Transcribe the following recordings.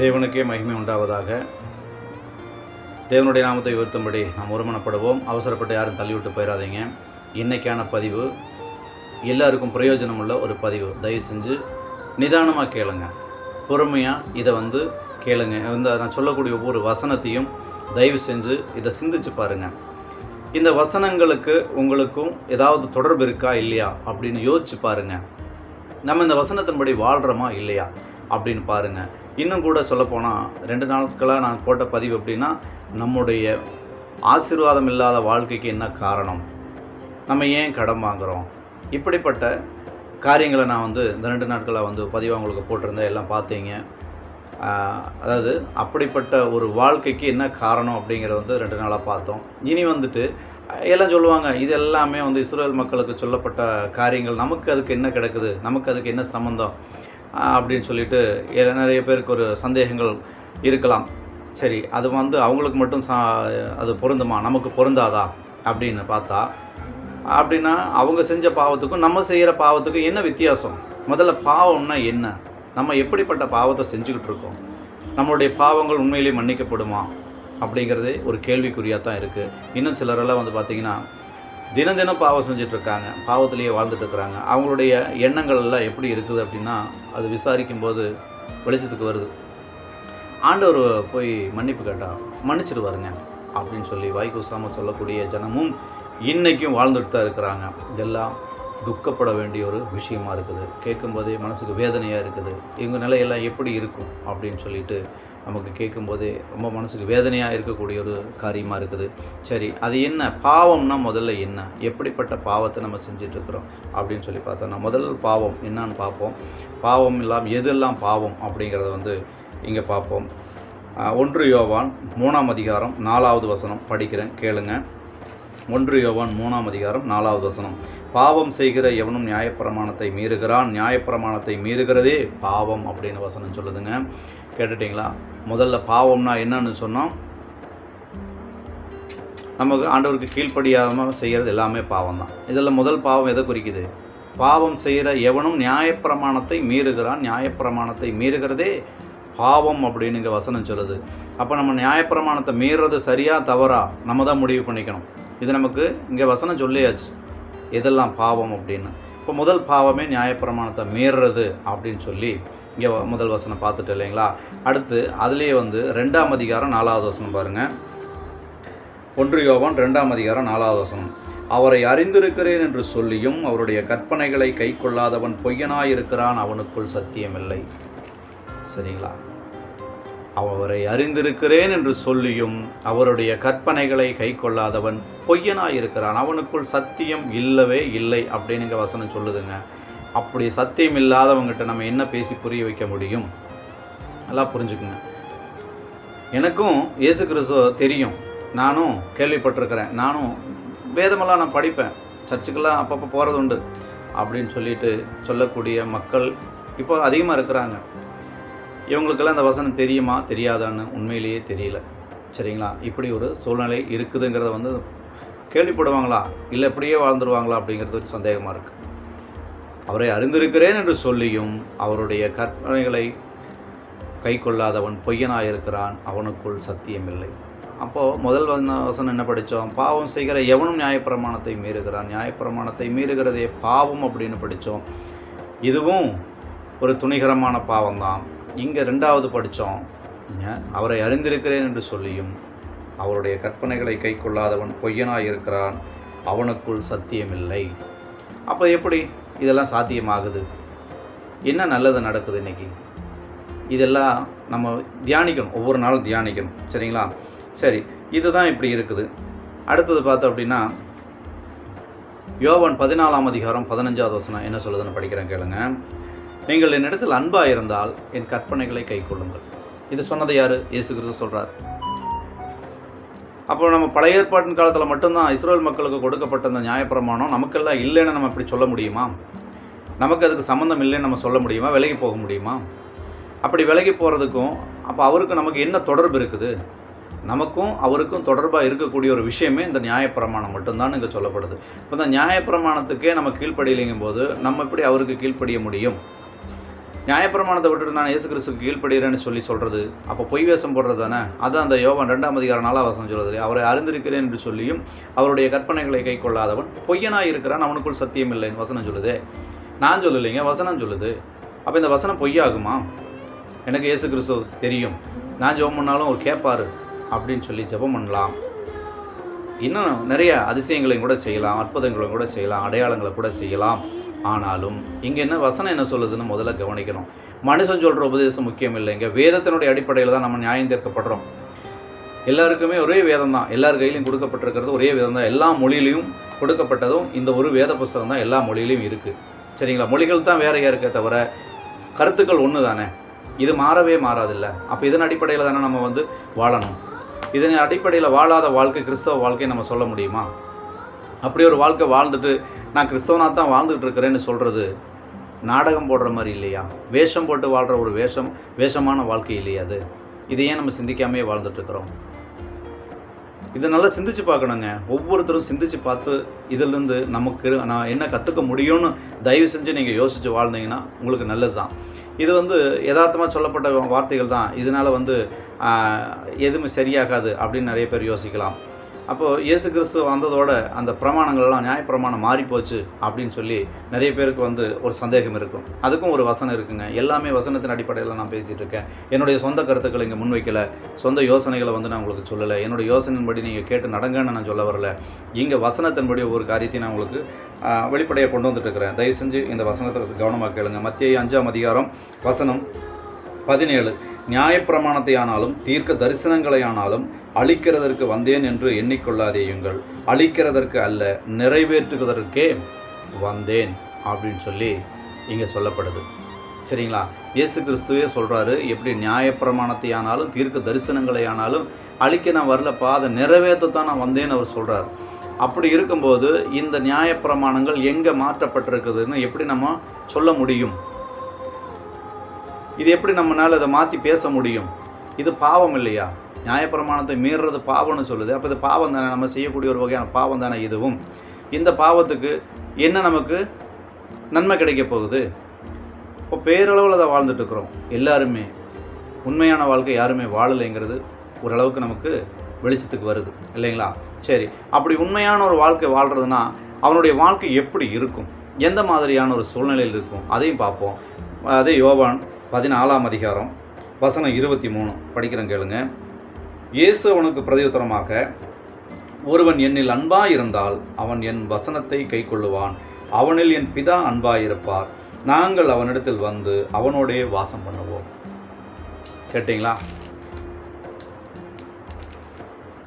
தேவனுக்கே மகிமை உண்டாவதாக. தேவனுடைய நாமத்தை உயர்த்தும்படி நாம் ஒருமனப்படுவோம். அவசரப்பட்டு யாரும் தள்ளிவிட்டு போயிடாதீங்க இன்னைக்கான பதிவு எல்லாருக்கும் பிரயோஜனம் உள்ள ஒரு பதிவு. தயவு செஞ்சு நிதானமாக கேளுங்க. பொறுமையாக இதை வந்து கேளுங்க. இந்த நான் சொல்லக்கூடிய ஒவ்வொரு வசனத்தையும் தயவு செஞ்சு இதை சிந்திச்சு பாருங்கள் இந்த வசனங்களுக்கு உங்களுக்கும் ஏதாவது தொடர்பு இருக்கா இல்லையா அப்படின்னு யோசிச்சு பாருங்கள் நம்ம இந்த வசனத்தின்படி வாழ்கிறோமா இல்லையா? அப்படின்னு பாருங்கள் இன்னும் கூட சொல்லப்போனால் ரெண்டு நாட்களாக நான் போட்ட பதிவு அப்படின்னா நம்முடைய ஆசீர்வாதம் இல்லாத வாழ்க்கைக்கு என்ன காரணம்? நம்ம ஏன் கடன் வாங்குகிறோம் இப்படிப்பட்ட காரியங்களை நான் வந்து இந்த ரெண்டு நாட்களாக வந்து பதிவாக உங்களுக்கு போட்டிருந்தேன் எல்லாம் பார்த்தீங்க. அதாவது அப்படிப்பட்ட ஒரு வாழ்க்கைக்கு என்ன காரணம் அப்படிங்கிறத வந்து ரெண்டு நாளாக பார்த்தோம். இனி வந்துட்டு எல்லாம் சொல்லுவாங்க இது எல்லாமே வந்து இஸ்ரேல் மக்களுக்கு சொல்லப்பட்ட காரியங்கள். நமக்கு அதுக்கு என்ன கிடக்குது? நமக்கு அதுக்கு என்ன சம்மந்தம் அப்படின்னு சொல்லிட்டு ஏ நிறைய பேருக்கு ஒரு சந்தேகங்கள் இருக்கலாம். சரி அது வந்து அவங்களுக்கு மட்டும் சா அது பொருந்துமா? நமக்கு பொருந்தாதா? அப்படின்னு பார்த்தா அப்படின்னா அவங்க செஞ்ச பாவத்துக்கும் நம்ம செய்கிற பாவத்துக்கும் என்ன வித்தியாசம்? முதல்ல பாவம்னா என்ன? நம்ம எப்படிப்பட்ட பாவத்தை செஞ்சுக்கிட்டு இருக்கோம்? நம்மளுடைய பாவங்கள் உண்மையிலேயே மன்னிக்கப்படுமா? அப்படிங்கிறதே ஒரு கேள்விக்குறியாக தான் இருக்குது இன்னும் சிலரெல்லாம் வந்து பார்த்திங்கன்னா தினம் தினம் பாவம் செஞ்சிட்ருக்காங்க பாவத்திலேயே வாழ்ந்துட்டுருக்குறாங்க அவங்களுடைய எண்ணங்கள் எல்லாம் எப்படி இருக்குது அப்படின்னா அது விசாரிக்கும் போது வெளிச்சத்துக்கு வருது. ஆண்டவர் போய் மன்னிப்பு கேட்டால் மன்னிச்சிடுவாருங்க அப்படின்னு சொல்லி வாய் சொல்லக்கூடிய ஜனமும் இன்றைக்கும் வாழ்ந்துட்டு தான் இருக்கிறாங்க. இதெல்லாம் துக்கப்பட வேண்டிய ஒரு விஷயமா இருக்குது. கேட்கும்போதே மனசுக்கு வேதனையாக இருக்குது. இவங்க நிலையெல்லாம் எப்படி இருக்கும் அப்படின்னு சொல்லிட்டு நமக்கு கேட்கும்போதே ரொம்ப மனசுக்கு வேதனையாக இருக்கக்கூடிய ஒரு காரியமாக இருக்குது. சரி அது என்ன? பாவம்னா முதல்ல என்ன? எப்படிப்பட்ட பாவத்தை நம்ம செஞ்சிட்ருக்குறோம் அப்படின்னு சொல்லி பார்த்தோம்னா முதல் பாவம் என்னன்னு பார்ப்போம். பாவம் இல்லாமல் எதெல்லாம் பாவம் அப்படிங்கிறத வந்து இங்கே பார்ப்போம். ஒன்று யோவான் மூணாம் அதிகாரம் நாலாவது வசனம் படிக்கிறேன் கேளுங்கள் ஒன்று யோவான் மூணாம் அதிகாரம் நாலாவது வசனம். பாவம் செய்கிற எவனும் நியாயப்பிரமாணத்தை மீறுகிறான் நியாயப்பிரமாணத்தை மீறுகிறதே பாவம் அப்படின்னு வசனம் சொல்லுதுங்க. கேட்டுட்டிங்களா? முதல்ல பாவம்னா என்னன்னு சொன்னோம் நமக்கு ஆண்டவருக்கு கீழ்ப்படியாமல் செய்கிறது எல்லாமே பாவம் தான் இதில் முதல் பாவம் எதை குறிக்குது? பாவம் செய்கிற எவனும் நியாயப்பிரமாணத்தை மீறுகிறான் நியாயப்பிரமாணத்தை மீறுகிறதே பாவம் அப்படின்னு இங்கே வசனம் சொல்லுது. அப்போ நம்ம நியாயப்பிரமாணத்தை மீறுறது சரியா தவறா? நம்ம தான் முடிவு பண்ணிக்கணும். இது நமக்கு இங்கே வசனம் சொல்லியாச்சு. இதெல்லாம் பாவம் அப்படின்னு. இப்போ முதல் பாவமே நியாயப்பிரமாணத்தை மீறுறது அப்படின்னு சொல்லி இங்கே முதல் வசனம் பார்த்துட்டு இல்லைங்களா? அடுத்து அதுலேயே வந்து ரெண்டாம் அதிகாரம் நாலாவது வசனம் பாருங்கள் ஒன்று யோவான் ரெண்டாம் அதிகாரம் நாலாவது வசனம். அவரை அறிந்திருக்கிறேன் என்று சொல்லியும் அவருடைய கற்பனைகளை கைக்கொள்ளாதவன் பொய்யனாயிருக்கிறான் அவனுக்குள் சத்தியமில்லை. சரிங்களா? அவரை அறிந்திருக்கிறேன் என்று சொல்லியும் அவருடைய கற்பனைகளை கைக்கொள்ளாதவன் பொய்யனாயிருக்கிறான். அவனுக்குள் சத்தியம் இல்லவே இல்லை அப்படின்னுங்க வசனம் சொல்லுதுங்க. அப்படி சத்தியம் இல்லாதவங்ககிட்ட நம்ம என்ன பேசி புரிய வைக்க முடியும்? நல்லா புரிஞ்சுக்குங்க. எனக்கும் இயேசு கிறிஸ்துவ தெரியும். நானும் கேள்விப்பட்டிருக்கிறேன். நானும் வேதமெல்லாம் நான் படிப்பேன். சர்ச்சுக்கெல்லாம் அப்பப்போ போகிறது உண்டு அப்படின்னு சொல்லிட்டு சொல்லக்கூடிய மக்கள் இப்போ அதிகமாக இருக்கிறாங்க. இவங்களுக்கெல்லாம் இந்த வசனம் தெரியுமா தெரியாதான்னு உண்மையிலேயே தெரியல. சரிங்களா? இப்படி ஒரு சூழ்நிலை இருக்குதுங்கிறத வந்து கேள்விப்படுவாங்களா? இல்லை இப்படியே வாழ்ந்துருவாங்களா அப்படிங்கிறது ஒரு சந்தேகமாக இருக்குது அவரை அறிந்திருக்கிறேன் என்று சொல்லியும் அவருடைய கற்பனைகளை கை கொள்ளாதவன் பொய்யனாயிருக்கிறான் அவனுக்குள் சத்தியமில்லை. அப்போது முதல் வசன- வசனம் என்ன படித்தோம்? பாவம் செய்கிற எவனும் நியாயப்பிரமாணத்தை மீறுகிறான். நியாயப்பிரமாணத்தை மீறுகிறதே பாவம் அப்படின்னு படித்தோம். இதுவும் ஒரு துணிகரமான பாவம்தான். இங்கே ரெண்டாவது படித்தோம் அவரை அறிந்திருக்கிறேன் என்று சொல்லியும் அவருடைய கற்பனைகளை கை கொள்ளாதவன் பொய்யனாயிருக்கிறான் அவனுக்குள் சத்தியமில்லை. அப்போ எப்படி இதெல்லாம் சாத்தியமாகுது? என்ன நல்லது நடக்குது இன்னைக்கு? இதெல்லாம் நம்ம தியானிக்கணும். ஒவ்வொரு நாளும் தியானிக்கணும். சரிங்களா? சரி இதுதான் இப்படி இருக்குது. அடுத்தது பார்த்தோம் அப்படின்னா யோவன் பதினாலாம் அதிகாரம் பதினஞ்சாவது வசனம் என்ன சொல்லுதுன்னு படிக்கிறேன் கேளுங்க. நீங்கள் என்னிடத்தில் அன்பாக இருந்தால் என் கற்பனைகளை கைக்கொள்ளுங்கள் இது சொன்னது யார்? இயேசு கிறிஸ்து சொல்கிறார் அப்போ நம்ம பழைய ஏற்பாட்டின் காலத்தில் மட்டும்தான் இஸ்ரேல் மக்களுக்கு கொடுக்கப்பட்ட அந்த நியாயப்பிரமாணம் நமக்கெல்லாம் இல்லைன்னு நம்ம இப்படி சொல்ல முடியுமா? நமக்கு அதுக்கு சம்மந்தம் இல்லைன்னு நம்ம சொல்ல முடியுமா? விலகி போக முடியுமா? அப்படி விலகி போகிறதுக்கும் அப்போ அவருக்கு நமக்கு என்ன தொடர்பு இருக்குது? நமக்கும் அவருக்கும் தொடர்பாக இருக்கக்கூடிய ஒரு விஷயமே இந்த நியாயப்பிரமாணம் மட்டும்தான் இங்கே சொல்லப்படுது. இப்போ இந்த நியாயப்பிரமாணத்துக்கே நம்ம கீழ்ப்படியலைங்கும் போது நம்ம எப்படி அவருக்கு கீழ்ப்படிய முடியும்? நியாயப்பிரமாணத்தை விட்டுட்டு நான் இயேசு கிறிஸ்துக்கு கீழ்ப்படுகிறேன்னு சொல்லி சொல்கிறது அப்போ பொய் வேஷம் போடுறது தானே அதுதான் அந்த யோவான் ரெண்டாம் அதிகாரம் நாலாம் வசனம் சொல்கிறது அவரை அறிந்திருக்கிறேன் என்று சொல்லியும் அவருடைய கற்பனைகளை கை கொள்ளாதவன் பொய்யனாக இருக்கிறான் அவனுக்குள் சத்தியம் இல்லைன்னு வசனம் சொல்லுதே. நான் சொல்லலைங்க வசனம் சொல்லுது. அப்போ இந்த வசனம் பொய்யாகுமா? எனக்கு இயேசு கிறிஸ்து தெரியும். நான் ஜெபம் பண்ணாலும் அவர் கேட்பார் அப்படின்னு சொல்லி ஜெபம் பண்ணலாம். இன்னும் நிறைய அதிசயங்களையும் கூட செய்யலாம் அற்புதங்களையும் கூட செய்யலாம் அடையாளங்களை கூட செய்யலாம். ஆனாலும் இங்கே என்ன வசனம் என்ன சொல்லுதுன்னு முதல்ல கவனிக்கணும். மனுஷன் சொல்கிற உபதேசம் முக்கியம் இல்லைங்க வேதத்தினுடைய அடிப்படையில் தான் நம்ம நியாயம் தீர்க்கப்படுறோம். எல்லாருக்குமே ஒரே வேதம் தான். எல்லார் கையிலையும் கொடுக்கப்பட்டிருக்கிறது ஒரே வேதம் தான். எல்லா மொழியிலையும் கொடுக்கப்பட்டதும் இந்த ஒரு வேத புஸ்தகம் தான். எல்லா மொழியிலையும் இருக்குது சரிங்களா? மொழிகள் தான் வேறையாக இருக்க தவிர கருத்துக்கள் ஒன்று தானே? இது மாறவே மாறாதில்ல. அப்போ இதன் அடிப்படையில் தானே நம்ம வந்து வாழணும். இதன் அடிப்படையில் வாழாத வாழ்க்கை கிறிஸ்தவ வாழ்க்கையை நம்ம சொல்ல முடியுமா? அப்படி ஒரு வாழ்க்கை வாழ்ந்துட்டு நான் கிறிஸ்தவனாக தான் வாழ்ந்துட்டு இருக்கிறேன்னு சொல்கிறது நாடகம் போடுற மாதிரி இல்லையா? வேஷம் போட்டு வாழ்கிற ஒரு வேஷம் வேஷமான வாழ்க்கை இல்லையா அது? இதையே ஏன் நம்ம சிந்திக்காமே வாழ்ந்துட்டுருக்குறோம் இதை நல்லா சிந்திச்சு பார்க்கணுங்க. ஒவ்வொருத்தரும் சிந்திச்சு பார்த்து இதிலிருந்து நமக்கு நான் என்ன கற்றுக்க முடியும்னு தயவு செஞ்சு நீங்கள் யோசித்து வாழ்ந்தீங்கன்னா உங்களுக்கு நல்லது தான் இது வந்து யதார்த்தமாக சொல்லப்பட்ட வார்த்தைகள் தான். இதனால் வந்து எதுவுமே சரியாகாது அப்படின்னு நிறைய பேர் யோசிக்கலாம். அப்போது இயேசு கிறிஸ்து வந்ததோட அந்த பிரமாணங்கள்லாம் நியாயப்பிரமாணம் மாறி போச்சு அப்படின்னு சொல்லி நிறைய பேருக்கு வந்து ஒரு சந்தேகம் இருக்கும். அதுக்கும் ஒரு வசனம் இருக்குங்க. எல்லாமே வசனத்தின் அடிப்படையில் நான் பேசிகிட்டு இருக்கேன். என்னுடைய சொந்த கருத்துக்களை இங்கே முன்வைக்கலை. சொந்த யோசனைகளை வந்து நான் உங்களுக்கு சொல்லலை. என்னுடைய யோசனையின்படி நீங்கள் கேட்டு நடங்கன்னு நான் சொல்ல வரல. இங்கே வசனத்தின்படி ஒவ்வொரு காரியத்தையும் நான் உங்களுக்கு வெளிப்படையாக கொண்டு வந்துட்டு இருக்கிறேன். தயவு செஞ்சு இந்த வசனத்தை கவனமாக கேளுங்க. மத்திய அஞ்சாம் அதிகாரம் வசனம் பதினேழு. நியாயப்பிரமாணத்தை ஆனாலும் தீர்க்க தரிசனங்களை ஆனாலும் அழிக்கிறதற்கு வந்தேன் என்று எண்ணிக்கொள்ளாதேயுங்கள். அழிக்கிறதற்கு அல்ல நிறைவேற்றுவதற்கே வந்தேன் அப்படின்னு சொல்லி இங்கே சொல்லப்படுது. சரிங்களா? இயேசு கிறிஸ்துவே சொல்கிறாரு எப்படி நியாயப்பிரமாணத்தை ஆனாலும் தீர்க்க தரிசனங்களை ஆனாலும் அழிக்க நான் வரலப்பா அதை நிறைவேற்றத்தான் நான் வந்தேன்னு அவர் சொல்கிறார் அப்படி இருக்கும்போது இந்த நியாயப்பிரமாணங்கள் எங்கே மாற்றப்பட்டிருக்குதுன்னு எப்படி நம்ம சொல்ல முடியும்? இது எப்படி நம்மளால் இதை மாற்றி பேச முடியும்? இது பாவம் இல்லையா? நியாயப்பிரமாணத்தை மீறுறது பாவம்னு சொல்லுது. அப்போ இது பாவம் தானே? நம்ம செய்யக்கூடிய ஒரு வகையான பாவம் தானே இதுவும்? இந்த பாவத்துக்கு என்ன நமக்கு நன்மை கிடைக்க போகுது? இப்போ பேரளவில் அதை வாழ்ந்துட்டுருக்குறோம் எல்லாருமே. உண்மையான வாழ்க்கை யாருமே வாழலைங்கிறது ஓரளவுக்கு நமக்கு வெளிச்சத்துக்கு வருது. இல்லைங்களா? சரி. அப்படி உண்மையான ஒரு வாழ்க்கை வாழ்கிறதுனா அவனுடைய வாழ்க்கை எப்படி இருக்கும்? எந்த மாதிரியான ஒரு சூழ்நிலையில் இருக்கும்? அதையும் பார்ப்போம். அதே யோவான் பதினாலாம் அதிகாரம் வசனம் இருபத்தி மூணு. படிக்கிறேன் கேளுங்க. இயேசு அவனுக்கு பிரதியுத்தரமாக ஒருவன் என்னில் அன்பாயிருந்தால் அவன் என் வசனத்தை கைக்கொள்ளுவான். அவனில் என் பிதா அன்பாயிருப்பார் நாங்கள் அவனிடத்தில் வந்து அவனோடே வாசம் பண்ணுவோம். கேட்டிங்களா?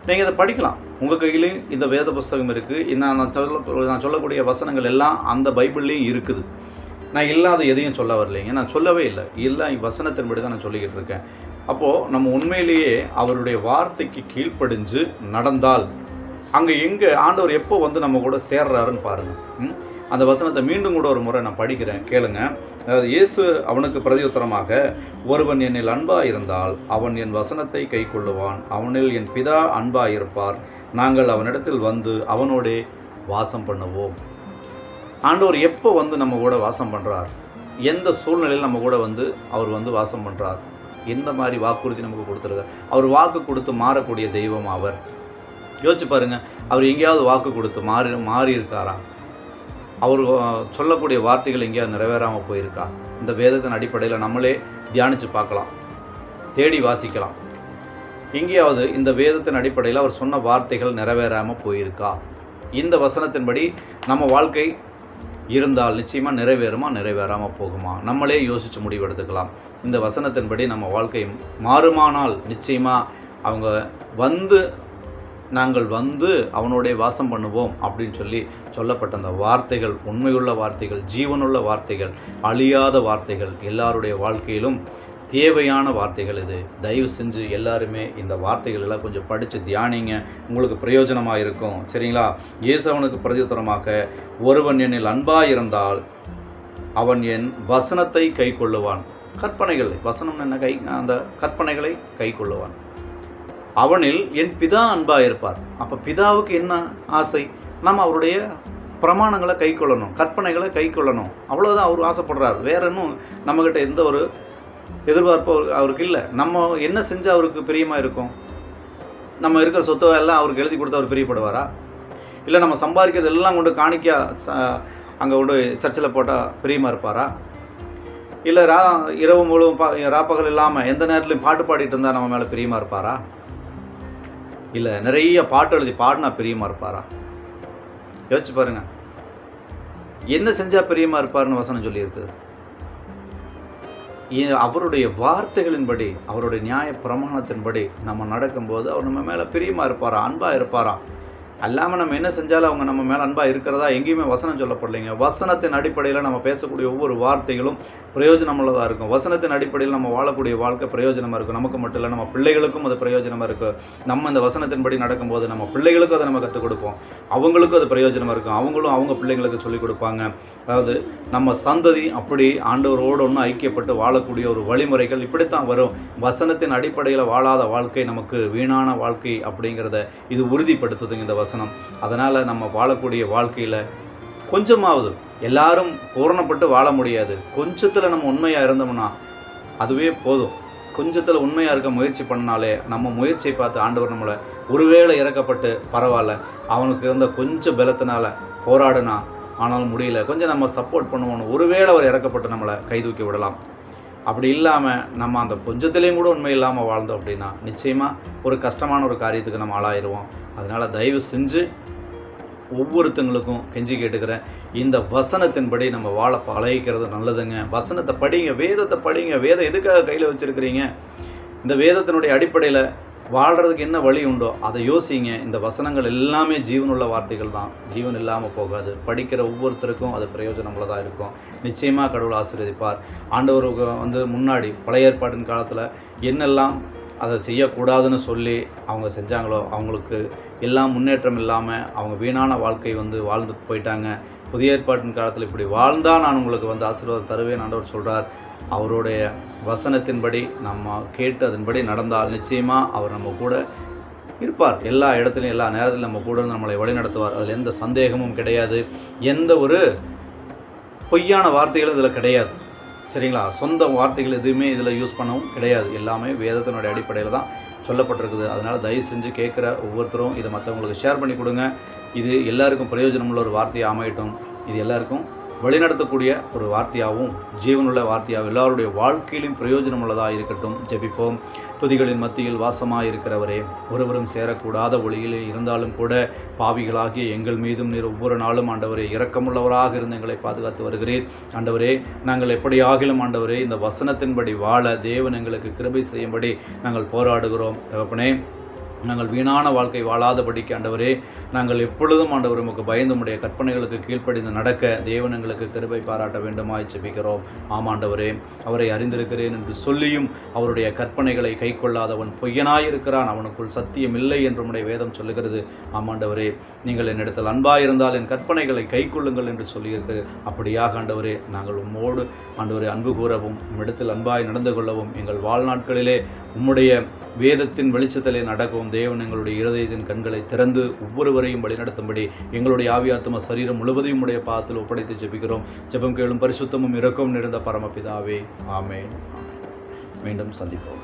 நீங்கள் இதை படிக்கலாம். உங்கள் கையிலையும் இந்த வேத புஸ்தகம் இருக்குது நான் நான் சொல்ல நான் சொல்லக்கூடிய வசனங்கள் எல்லாம் அந்த பைபிள்லேயும் இருக்குது. நான் இல்லாத எதையும் சொல்ல வரலைங்க. நான் சொல்லவே இல்லை. இல்லை வசனத்தின்படி தான் நான் சொல்லிக்கிட்டு இருக்கேன். அப்போது நம்ம உண்மையிலேயே அவருடைய வார்த்தைக்கு கீழ்ப்படிஞ்சு நடந்தால் அங்கே எங்கே ஆண்டவர் எப்போ வந்து நம்ம கூட சேர்றாருன்னு பாருங்கள் அந்த வசனத்தை மீண்டும் கூட ஒரு முறை நான் படிக்கிறேன் கேளுங்க. அதாவது இயேசு அவனுக்கு பிரதியுத்தரமாக ஒருவன் என்னில் அன்பாக இருந்தால் அவன் என் வசனத்தை கைக்கொள்ளுவான் அவனில் என் பிதா அன்பாக இருப்பார். நாங்கள் அவனிடத்தில் வந்து அவனோடே வாசம் பண்ணுவோம். ஆண்டவர் எப்போ வந்து நம்ம கூட வாசம் பண்ணுறார் எந்த சூழ்நிலையில் நம்ம கூட வந்து அவர் வந்து வாசம் பண்ணுறார் எந்த மாதிரி வாக்குறுதி நமக்கு கொடுத்துருக்கார். அவர் வாக்கு கொடுத்து மாறக்கூடிய தெய்வம் அவர். யோசிச்சு பாருங்க அவர் எங்கேயாவது வாக்கு கொடுத்து மாறி மாறி இருக்காரா அவர் சொல்லக்கூடிய வார்த்தைகள் எங்கேயாவது நிறைவேறாமல் போயிருக்கா? இந்த வேதத்தின் அடிப்படையில் நம்மளே தியானித்து பார்க்கலாம். தேடி வாசிக்கலாம். எங்கேயாவது இந்த வேதத்தின் அடிப்படையில் அவர் சொன்ன வார்த்தைகள் நிறைவேறாமல் போயிருக்கா? இந்த வசனத்தின்படி நம்ம வாழ்க்கை இருந்தால் நிச்சயமாக நிறைவேறுமா நிறைவேறாமல் போகுமா? நம்மளே யோசித்து முடிவெடுத்துக்கலாம். இந்த வசனத்தின்படி நம்ம வாழ்க்கை மாறுமானால் நிச்சயமாக அவங்க வந்து நாங்கள் வந்து அவனுடைய வாசம் பண்ணுவோம் அப்படின்னு சொல்லி சொல்லப்பட்ட அந்த வார்த்தைகள் உண்மையுள்ள வார்த்தைகள் ஜீவனுள்ள வார்த்தைகள் அழியாத வார்த்தைகள் எல்லாருடைய வாழ்க்கையிலும் தேவையான வார்த்தைகள் இது. தயவு செஞ்சு எல்லாருமே இந்த வார்த்தைகள் எல்லாம் கொஞ்சம் படித்து தியானிங்க. உங்களுக்கு பிரயோஜனமாக இருக்கும். சரிங்களா? இயேசவனுக்கு அவனுக்கு ஒருவன் என்னில் அன்பாக இருந்தால் அவன் என் வசனத்தை கை கொள்ளுவான் கற்பனைகள். வசனம் என்ன கை? அந்த கற்பனைகளை கை கொள்ளுவான் அவனில் என் பிதா அன்பாக இருப்பார். அப்போ பிதாவுக்கு என்ன ஆசை? நம்ம அவருடைய பிரமாணங்களை கை கொள்ளணும் கற்பனைகளை கை கொள்ளணும் அவ்வளோதான் அவர் ஆசைப்படுறார். வேற இன்னும் நம்மக்கிட்ட எந்த ஒரு எதிர்பார்ப்பு அவருக்கு- அவருக்கு இல்லை. நம்ம என்ன செஞ்சால் அவருக்கு பிரியமாக இருக்கும்? நம்ம இருக்கிற சொத்தை எல்லாம் அவருக்கு எழுதி கொடுத்து அவர் பிரியப்படுவாரா? இல்லை நம்ம சம்பாதிக்கிறது எல்லாம் கொண்டு காணிக்கா அங்கே கொண்டு சர்ச்சில் போட்டால் பிரியமாக இருப்பாரா? இல்லை ரா இரவு முழுவதும் பா ராப்பகல் இல்லாமல் எந்த நேரத்துலையும் பாட்டு பாடிட்டு இருந்தால் நம்ம மேலே பிரியமாக இருப்பாரா? இல்லை நிறைய பாட்டு எழுதி பாடினா பிரியமாக இருப்பாரா? யோசிச்சு பாருங்க. என்ன செஞ்சால் பிரியமாக இருப்பாருன்னு வசனம் சொல்லியிருக்குது அவருடைய வார்த்தைகளின்படி அவருடைய நியாய பிரமாணத்தின்படி நம்ம நடக்கும்போது அவர் நம்ம மேலே பிரியமாக இருப்பாரா அன்பாக இருப்பாரா? அல்லாமல் நம்ம என்ன செஞ்சாலும் அவங்க நம்ம மேலே அன்பாக இருக்கிறதா எங்கேயுமே வசனம் சொல்லப்படலைங்க. வசனத்தின் அடிப்படையில் நம்ம பேசக்கூடிய ஒவ்வொரு வார்த்தைகளும் பிரயோஜனமுள்ளதாக இருக்கும். வசனத்தின் அடிப்படையில் நம்ம வாழக்கூடிய வாழ்க்கை பிரயோஜனமாக இருக்கும். நமக்கு மட்டும் இல்லை நம்ம பிள்ளைகளுக்கும் அது பிரயோஜனமாக இருக்கும் நம்ம இந்த வசனத்தின்படி நடக்கும்போது நம்ம பிள்ளைகளுக்கும் அதை நம்ம கற்றுக் கொடுப்போம். அவங்களுக்கும் அது பிரயோஜனமாக இருக்கும். அவங்களும் அவங்க பிள்ளைங்களுக்கு சொல்லிக் கொடுப்பாங்க. அதாவது நம்ம சந்ததி அப்படி ஆண்டவரோடு ஒன்று ஐக்கியப்பட்டு வாழக்கூடிய ஒரு வழிமுறைகள் இப்படித்தான் வரும். வசனத்தின் அடிப்படையில் வாழாத வாழ்க்கை நமக்கு வீணான வாழ்க்கை அப்படிங்கிறத இது உறுதிப்படுத்துதுங்க இந்த வசனம். அதனால் நம்ம வாழக்கூடிய வாழ்க்கையில் கொஞ்சமாவது எல்லாரும் பூரணப்பட்டு வாழ முடியாது. கொஞ்சத்தில் நம்ம உண்மையாக இருந்தோம்னா அதுவே போதும். கொஞ்சத்தில் உண்மையாக இருக்க முயற்சி பண்ணாலே நம்ம முயற்சியை பார்த்து ஆண்டவர் நம்மளை ஒருவேளை இறக்கப்பட்டு பரவாயில்ல. அவனுக்கு இருந்த கொஞ்சம் பலத்தினால போராடுனா ஆனாலும் முடியல. கொஞ்சம் நம்ம சப்போர்ட் பண்ணுவோம் ஒருவேளை அவர் இறக்கப்பட்டு நம்மளை கைதூக்கி விடலாம். அப்படி இல்லாமல் நம்ம அந்த கொஞ்சத்துலேயும் கூட உண்மை இல்லாமல் வாழ்ந்தோம் அப்படின்னா நிச்சயமாக ஒரு கஷ்டமான ஒரு காரியத்துக்கு நம்ம ஆளாயிருவோம். அதனால் தயவு செஞ்சு ஒவ்வொருத்தங்களுக்கும் கெஞ்சி கேட்டுக்கிறேன். இந்த வசனத்தின்படி நம்ம வாழ பழகிக்கிறது நல்லதுங்க. வசனத்தை படிங்க வேதத்தை படிங்க. வேதம் எதுக்காக கையில் வச்சுருக்கிறீங்க? இந்த வேதத்தினுடைய அடிப்படையில் வாழ்கிறதுக்கு என்ன வழி உண்டோ அதை யோசிங்க. இந்த வசனங்கள் எல்லாமே ஜீவனுள்ள வார்த்தைகள் தான். ஜீவன் இல்லாமல் போகாது. படிக்கிற ஒவ்வொருத்தருக்கும் அது பிரயோஜனமுள்ளதாக இருக்கும். நிச்சயமாக கடவுள் ஆசீர்வதிப்பார். ஆண்டவருக்கு வந்து முன்னாடி பழைய ஏற்பாட்டின் காலத்தில் என்னெல்லாம் அதை செய்யக்கூடாதுன்னு சொல்லி அவங்க செஞ்சாங்களோ அவங்களுக்கு எல்லாம் முன்னேற்றம் இல்லாமல் அவங்க வீணான வாழ்க்கை வந்து வாழ்ந்து போயிட்டாங்க. புதிய ஏற்பாட்டின் காலத்தில் இப்படி வாழ்ந்தால் நான் உங்களுக்கு வந்து ஆசீர்வாதம் தருவேன் ஆண்டவர் சொல்கிறார் அவருடைய வசனத்தின்படி நம்ம கேட்டு அதன்படி நடந்தால் நிச்சயமாக அவர் நம்ம கூட இருப்பார். எல்லா இடத்துலையும் எல்லா நேரத்திலும் நம்ம கூட நம்மளை வழிநடத்துவார். அதில் எந்த சந்தேகமும் கிடையாது. எந்த ஒரு பொய்யான வார்த்தைகளும் இதில் கிடையாது. சரிங்களா? சொந்த வார்த்தைகள் எதுவுமே இதில் யூஸ் பண்ணவும் கிடையாது. எல்லாமே வேதத்தினுடைய அடிப்படையில் தான் சொல்லப்பட்டிருக்குது. அதனால் தயவு செஞ்சு கேட்குற ஒவ்வொருத்தரும் இதை மற்றவங்களுக்கு ஷேர் பண்ணி கொடுங்க. இது எல்லாருக்கும் பிரயோஜனமுள்ள ஒரு வார்த்தையை அமையட்டும். இது எல்லாருக்கும் வழிநடத்தக்கூடிய ஒரு வார்த்தையாகவும் ஜீவனுள்ள வார்த்தையாகவும் எல்லாருடைய வாழ்க்கையிலும் பிரயோஜனமுள்ளதாக இருக்கட்டும். ஜெபிப்போம். துதிகளின் மத்தியில் வாசமாக இருக்கிறவரே ஒருவரும் சேரக்கூடாத ஒளியிலே இருந்தாலும் கூட பாவிகளாகிய எங்கள் மீதும் நீர் ஒவ்வொரு நாளும் ஆண்டவரே இரக்கமுள்ளவராக இருந்து எங்களை பாதுகாத்து வருகிறீர். ஆண்டவரே நாங்கள் எப்படி ஆகிலும் ஆண்டவரே இந்த வசனத்தின்படி வாழ தேவன் எங்களுக்கு கிருபை செய்யும்படி நாங்கள் போராடுகிறோம். தகப்பனே நாங்கள் வீணான வாழ்க்கை வாழாதபடிக்கு ஆண்டவரே நாங்கள் எப்பொழுதும் ஆண்டவர் உமக்கு பயந்து உடைய கற்பனைகளுக்கு கீழ்ப்படிந்து நடக்க தேவன் எங்களுக்கு கிருபை பாராட்ட வேண்டுமா ஜெபிக்கிறோம். ஆமாண்டவரே அவரை அறிந்திருக்கிறேன் என்று சொல்லியும் அவருடைய கற்பனைகளை கைக்கொள்ளாதவன் பொய்யனாயிருக்கிறான். அவனுக்குள் சத்தியம் இல்லை என்று உடைய வேதம் சொல்லுகிறது. ஆமாண்டவரே நீங்கள் என்னிடத்தில் அன்பாயிருந்தால் என் கற்பனைகளை கை கொள்ளுங்கள் என்று சொல்லியிருக்கிறேன் அப்படியாக ஆண்டவரே நாங்கள் உம்மோடு ஆண்டவரை அன்பு கூறவும் உம்மிடத்தில் அன்பாய் நடந்து கொள்ளவும் எங்கள் வாழ்நாட்களிலே உம்முடைய வேதத்தின் வெளிச்சத்திலே நடக்கவும் தேவன் எங்களுடைய இருதயத்தின் கண்களை திறந்து ஒவ்வொருவரையும் வழிநடத்தும்படி எங்களுடைய ஆவியாத்ம சரீரம் முழுவதையும் உடைய பாதத்தில் ஒப்படைத்து ஜெபிக்கிறோம். ஜெபம் கேளும் பரிசுத்தமும் இறக்கவும் நிறைந்த பரமபிதாவே. ஆமேன். மீண்டும் சந்திப்போம்.